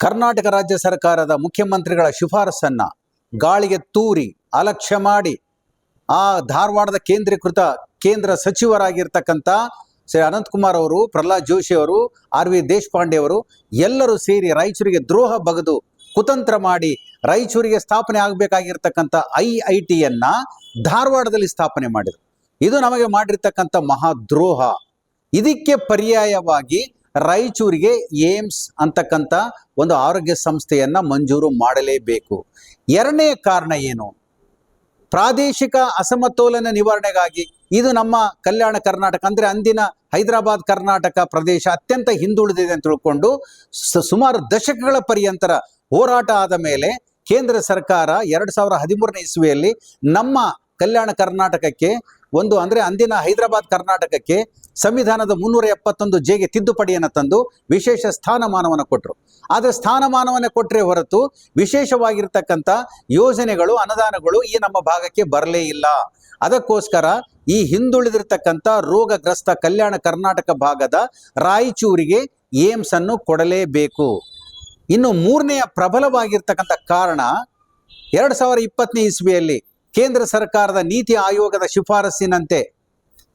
ಕರ್ನಾಟಕ ರಾಜ್ಯ ಸರ್ಕಾರದ ಮುಖ್ಯಮಂತ್ರಿಗಳ ಶಿಫಾರಸನ್ನ ಗಾಳಿಗೆ ತೂರಿ, ಅಲಕ್ಷ್ಯ ಮಾಡಿ, ಆ ಧಾರವಾಡದ ಕೇಂದ್ರೀಕೃತ ಕೇಂದ್ರ ಸಚಿವರಾಗಿರ್ತಕ್ಕಂಥ ಶ್ರೀ ಅನಂತಕುಮಾರ್ ಅವರು, ಪ್ರಹ್ಲಾದ್ ಜೋಶಿ ಅವರು, ಆರ್ ವಿ ದೇಶಪಾಂಡೆ ಅವರು ಎಲ್ಲರೂ ಸೇರಿ ರಾಯಚೂರಿಗೆ ದ್ರೋಹ ಬಗೆದು ಕುತಂತ್ರ ಮಾಡಿ ರಾಯಚೂರಿಗೆ ಸ್ಥಾಪನೆ ಆಗಬೇಕಾಗಿರ್ತಕ್ಕಂಥ ಐ ಐ ಟಿಯನ್ನು ಧಾರವಾಡದಲ್ಲಿ ಸ್ಥಾಪನೆ ಮಾಡಿದರು. ಇದು ನಮಗೆ ಮಾಡಿರ್ತಕ್ಕಂಥ ಮಹಾದ್ರೋಹ ಇದಕ್ಕೆ ಪರ್ಯಾಯವಾಗಿ ರಾಯಚೂರಿಗೆ ಏಮ್ಸ್ ಅಂತಕ್ಕಂಥ ಒಂದು ಆರೋಗ್ಯ ಸಂಸ್ಥೆಯನ್ನ ಮಂಜೂರು ಮಾಡಲೇಬೇಕು. ಎರಡನೇ ಕಾರಣ ಏನು? ಪ್ರಾದೇಶಿಕ ಅಸಮತೋಲನ ನಿವಾರಣೆಗಾಗಿ ಇದು ನಮ್ಮ ಕಲ್ಯಾಣ ಕರ್ನಾಟಕ ಅಂದ್ರೆ ಅಂದಿನ ಹೈದರಾಬಾದ್ ಕರ್ನಾಟಕ ಪ್ರದೇಶ ಅತ್ಯಂತ ಹಿಂದುಳಿದಿದೆ ಅಂತ ತಿಳ್ಕೊಂಡು ಸುಮಾರು ದಶಕಗಳ ಪರ್ಯಂತರ ಹೋರಾಟ ಆದ ಮೇಲೆ ಕೇಂದ್ರ ಸರ್ಕಾರ ಎರಡು ಸಾವಿರ ಹದಿಮೂರನೇ ಇಸ್ವಿಯಲ್ಲಿ ನಮ್ಮ ಕಲ್ಯಾಣ ಕರ್ನಾಟಕಕ್ಕೆ ಒಂದು ಅಂದರೆ ಅಂದಿನ ಹೈದರಾಬಾದ್ ಕರ್ನಾಟಕಕ್ಕೆ ಸಂವಿಧಾನದ ಮುನ್ನೂರ ಎಪ್ಪತ್ತೊಂದು ಜೆಗೆ ತಿದ್ದುಪಡಿಯನ್ನು ತಂದು ವಿಶೇಷ ಸ್ಥಾನಮಾನವನ್ನು ಕೊಟ್ಟರು ಆದರೆ ಸ್ಥಾನಮಾನವನ್ನು ಕೊಟ್ಟರೆ ಹೊರತು ವಿಶೇಷವಾಗಿರ್ತಕ್ಕಂಥ ಯೋಜನೆಗಳು, ಅನುದಾನಗಳು ಈ ನಮ್ಮ ಭಾಗಕ್ಕೆ ಬರಲೇ ಇಲ್ಲ. ಅದಕ್ಕೋಸ್ಕರ ಈ ಹಿಂದುಳಿದಿರ್ತಕ್ಕಂಥ ರೋಗಗ್ರಸ್ತ ಕಲ್ಯಾಣ ಕರ್ನಾಟಕ ಭಾಗದ ರಾಯಚೂರಿಗೆ ಏಮ್ಸ್ ಅನ್ನು ಕೊಡಲೇಬೇಕು. ಇನ್ನು ಮೂರನೆಯ ಪ್ರಬಲವಾಗಿರ್ತಕ್ಕಂಥ ಕಾರಣ ಎರಡು ಸಾವಿರ ಇಪ್ಪತ್ತನೇ ಇಸ್ವಿಯಲ್ಲಿ ಕೇಂದ್ರ ಸರ್ಕಾರದ ನೀತಿ ಆಯೋಗದ ಶಿಫಾರಸ್ಸಿನಂತೆ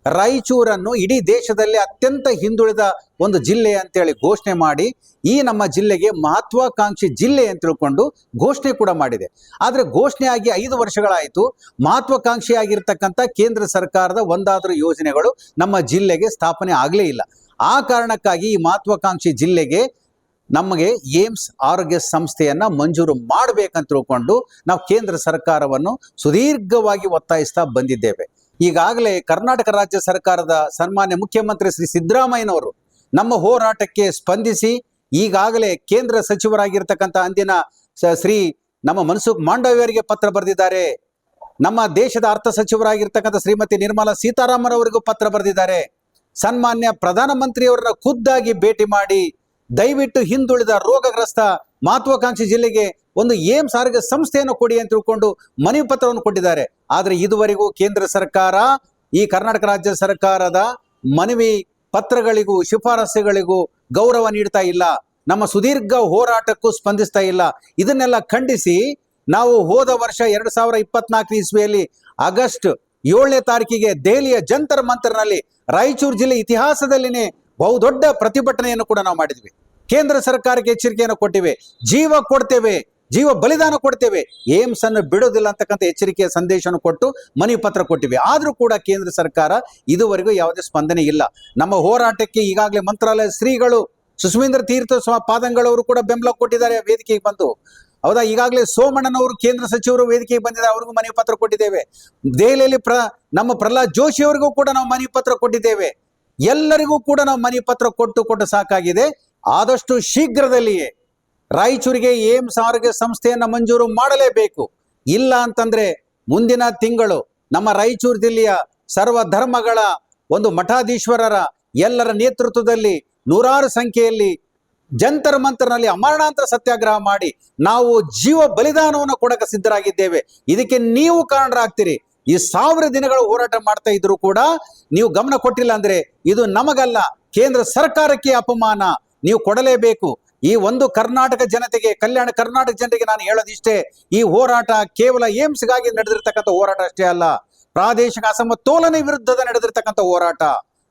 ರಾಯಚೂರನ್ನು ಇಡೀ ದೇಶದಲ್ಲಿ ಅತ್ಯಂತ ಹಿಂದುಳಿದ ಒಂದು ಜಿಲ್ಲೆ ಅಂತೇಳಿ ಘೋಷಣೆ ಮಾಡಿ ಈ ನಮ್ಮ ಜಿಲ್ಲೆಗೆ ಮಹತ್ವಾಕಾಂಕ್ಷಿ ಜಿಲ್ಲೆ ಅಂತ ತಿಳ್ಕೊಂಡು ಘೋಷಣೆ ಕೂಡ ಮಾಡಿದೆ. ಆದರೆ ಘೋಷಣೆಯಾಗಿ ಐದು ವರ್ಷಗಳಾಯಿತು. ಮಹತ್ವಾಕಾಂಕ್ಷಿಯಾಗಿರ್ತಕ್ಕಂಥ ಕೇಂದ್ರ ಸರ್ಕಾರದ ಒಂದಾದರೂ ಯೋಜನೆಗಳು ನಮ್ಮ ಜಿಲ್ಲೆಗೆ ಸ್ಥಾಪನೆ ಆಗಲೇ ಇಲ್ಲ. ಆ ಕಾರಣಕ್ಕಾಗಿ ಈ ಮಹತ್ವಾಕಾಂಕ್ಷಿ ಜಿಲ್ಲೆಗೆ ನಮಗೆ ಏಮ್ಸ್ ಆರೋಗ್ಯ ಸಂಸ್ಥೆಯನ್ನ ಮಂಜೂರು ಮಾಡಬೇಕಂತ ತಿಳ್ಕೊಂಡು ನಾವು ಕೇಂದ್ರ ಸರ್ಕಾರವನ್ನು ಸುದೀರ್ಘವಾಗಿ ಒತ್ತಾಯಿಸ್ತಾ ಬಂದಿದ್ದೇವೆ. ಈಗಾಗಲೇ ಕರ್ನಾಟಕ ರಾಜ್ಯ ಸರ್ಕಾರದ ಸನ್ಮಾನ್ಯ ಮುಖ್ಯಮಂತ್ರಿ ಶ್ರೀ ಸಿದ್ದರಾಮಯ್ಯನವರು ನಮ್ಮ ಹೋರಾಟಕ್ಕೆ ಸ್ಪಂದಿಸಿ ಈಗಾಗಲೇ ಕೇಂದ್ರ ಸಚಿವರಾಗಿರ್ತಕ್ಕಂಥ ಅಂದಿನ ಶ್ರೀ ನಮ್ಮ ಮನ್ಸುಖ್ ಮಾಂಡವ್ಯವರಿಗೆ ಪತ್ರ ಬರೆದಿದ್ದಾರೆ. ನಮ್ಮ ದೇಶದ ಅರ್ಥ ಸಚಿವರಾಗಿರ್ತಕ್ಕಂಥ ಶ್ರೀಮತಿ ನಿರ್ಮಲಾ ಸೀತಾರಾಮನ್ ಅವರಿಗೂ ಪತ್ರ ಬರೆದಿದ್ದಾರೆ. ಸನ್ಮಾನ್ಯ ಪ್ರಧಾನಮಂತ್ರಿಯವರನ್ನ ಖುದ್ದಾಗಿ ಭೇಟಿ ಮಾಡಿ ದಯವಿಟ್ಟು ಹಿಂದುಳಿದ ರೋಗಗ್ರಸ್ತ ಮಹತ್ವಾಕಾಂಕ್ಷಿ ಜಿಲ್ಲೆಗೆ ಒಂದು ಏಮ್ ಸಾರಿಗೆ ಸಂಸ್ಥೆಯನ್ನು ಕೊಡಿ ಅಂತ ತಿಳ್ಕೊಂಡು ಮನವಿ ಪತ್ರವನ್ನು ಕೊಟ್ಟಿದ್ದಾರೆ. ಆದರೆ ಇದುವರೆಗೂ ಕೇಂದ್ರ ಸರ್ಕಾರ, ಈ ಕರ್ನಾಟಕ ರಾಜ್ಯ ಸರ್ಕಾರದ ಮನವಿ ಪತ್ರಗಳಿಗೂ, ಶಿಫಾರಸುಗಳಿಗೂ ಗೌರವ ನೀಡ್ತಾ ಇಲ್ಲ. ನಮ್ಮ ಸುದೀರ್ಘ ಹೋರಾಟಕ್ಕೂ ಸ್ಪಂದಿಸ್ತಾ ಇಲ್ಲ. ಇದನ್ನೆಲ್ಲ ಖಂಡಿಸಿ ನಾವು ಹೋದ ವರ್ಷ ಎರಡು ಸಾವಿರ ಇಪ್ಪತ್ನಾಲ್ಕು ಇಸ್ವಿಯಲ್ಲಿ ಆಗಸ್ಟ್ ಏಳನೇ ತಾರೀಕಿಗೆ ದೆಹಲಿಯ ಜಂತರ್ ಮಂತರ್ನಲ್ಲಿ ರಾಯಚೂರು ಜಿಲ್ಲೆ ಇತಿಹಾಸದಲ್ಲಿನೇ ಬಹುದೊಡ್ಡ ಪ್ರತಿಭಟನೆಯನ್ನು ಕೂಡ ನಾವು ಮಾಡಿದ್ವಿ. ಕೇಂದ್ರ ಸರ್ಕಾರಕ್ಕೆ ಎಚ್ಚರಿಕೆಯನ್ನು ಕೊಟ್ಟಿವೆ, ಜೀವ ಕೊಡ್ತೇವೆ, ಜೀವ ಬಲಿದಾನ ಕೊಡ್ತೇವೆ ಏಮ್ಸ್ ಅನ್ನು ಬಿಡೋದಿಲ್ಲ ಅಂತಕ್ಕಂಥ ಎಚ್ಚರಿಕೆಯ ಸಂದೇಶವನ್ನು ಕೊಟ್ಟು ಮನವಿ ಪತ್ರ ಕೊಟ್ಟಿವೆ. ಆದರೂ ಕೂಡ ಕೇಂದ್ರ ಸರ್ಕಾರ ಇದುವರೆಗೂ ಯಾವುದೇ ಸ್ಪಂದನೆ ಇಲ್ಲ. ನಮ್ಮ ಹೋರಾಟಕ್ಕೆ ಈಗಾಗಲೇ ಮಂತ್ರಾಲಯ ಶ್ರೀಗಳು ಸುಸ್ಮೇಂದ್ರ ತೀರ್ಥ ಸ್ವ ಪಾದಂಗಳವರು ಕೂಡ ಬೆಂಬಲ ಕೊಟ್ಟಿದ್ದಾರೆ ವೇದಿಕೆಗೆ ಬಂದು. ಹೌದಾ? ಈಗಾಗಲೇ ಸೋಮಣ್ಣನವರು ಕೇಂದ್ರ ಸಚಿವರು ವೇದಿಕೆಗೆ ಬಂದಿದ್ದಾರೆ, ಅವ್ರಿಗೂ ಮನವಿ ಪತ್ರ ಕೊಟ್ಟಿದ್ದೇವೆ. ದೆಹಲಿಯಲ್ಲಿ ಪ್ರ, ನಮ್ಮ ಪ್ರಹ್ಲಾದ್ ಜೋಶಿ ಅವರಿಗೂ ಕೂಡ ನಾವು ಮನವಿ ಪತ್ರ ಕೊಟ್ಟಿದ್ದೇವೆ. ಎಲ್ಲರಿಗೂ ಕೂಡ ನಾವು ಮನವಿ ಪತ್ರ ಕೊಟ್ಟು ಕೊಟ್ಟು ಸಾಕಾಗಿದೆ. ಆದಷ್ಟು ಶೀಘ್ರದಲ್ಲಿಯೇ ರಾಯಚೂರಿಗೆ ಏಮ್ಸ್ ಆರೋಗ್ಯ ಸಂಸ್ಥೆಯನ್ನು ಮಂಜೂರು ಮಾಡಲೇಬೇಕು. ಇಲ್ಲ ಅಂತಂದ್ರೆ ಮುಂದಿನ ತಿಂಗಳು ನಮ್ಮ ರಾಯಚೂರು ಜಿಲ್ಲೆಯ ಸರ್ವ ಧರ್ಮಗಳ ಒಂದು ಮಠಾಧೀಶ್ವರರ ಎಲ್ಲರ ನೇತೃತ್ವದಲ್ಲಿ ನೂರಾರು ಸಂಖ್ಯೆಯಲ್ಲಿ ಜಂತರ್ ಮಂತರ್ನಲ್ಲಿ ಅಮರಣಾಂತರ ಸತ್ಯಾಗ್ರಹ ಮಾಡಿ ನಾವು ಜೀವ ಬಲಿದಾನವನ್ನು ಕೊಡಕ ಸಿದ್ಧರಾಗಿದ್ದೇವೆ. ಇದಕ್ಕೆ ನೀವು ಕಾರಣರಾಗ್ತೀರಿ. ಈ ಸಾವಿರ ದಿನಗಳ ಹೋರಾಟ ಮಾಡ್ತಾ ಇದ್ರು ಕೂಡ ನೀವು ಗಮನ ಕೊಟ್ಟಿಲ್ಲ ಅಂದ್ರೆ ಇದು ನಮಗಲ್ಲ. ಕೇಂದ್ರ ಸರ್ಕಾರಕ್ಕೆ ಅಪಮಾನ. ನೀವು ಕೊಡಲೇಬೇಕು. ಈ ಒಂದು ಕರ್ನಾಟಕ ಜನತೆಗೆ, ಕಲ್ಯಾಣ ಕರ್ನಾಟಕ ಜನತೆಗೆ ನಾನು ಹೇಳೋದಿಷ್ಟೇ, ಈ ಹೋರಾಟ ಕೇವಲ ಏಮ್ಸ್ಗಾಗಿ ನಡೆದಿರ್ತಕ್ಕಂಥ ಹೋರಾಟ ಅಷ್ಟೇ ಅಲ್ಲ, ಪ್ರಾದೇಶಿಕ ಅಸಮತೋಲನೆ ವಿರುದ್ಧದ ನಡೆದಿರ್ತಕ್ಕಂಥ ಹೋರಾಟ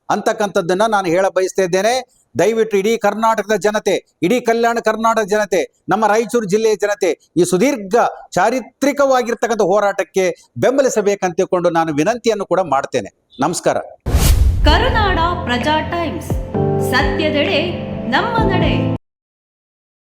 ಅಂತಕ್ಕಂಥದ್ದನ್ನ ನಾನು ಹೇಳ ಬಯಸ್ತಾ ಇದ್ದೇನೆ ದಯವಿಟ್ಟು ಇಡೀ ಕರ್ನಾಟಕದ ಜನತೆ, ಇಡೀ ಕಲ್ಯಾಣ ಕರ್ನಾಟಕ ಜನತೆ, ನಮ್ಮ ರಾಯಚೂರು ಜಿಲ್ಲೆಯ ಜನತೆ ಈ ಸುದೀರ್ಘ ಚಾರಿತ್ರಿಕವಾಗಿರ್ತಕ್ಕಂಥ ಹೋರಾಟಕ್ಕೆ ಬೆಂಬಲಿಸಬೇಕಂತಕೊಂಡು ನಾನು ವಿನಂತಿಯನ್ನು ಕೂಡ ಮಾಡ್ತೇನೆ. ನಮಸ್ಕಾರ. ಕರುನಾಡ ಪ್ರಜಾ ಟೈಮ್ಸ್. ಸತ್ಯದೆಡೆ ನಮ್ಮ ನಡೆ.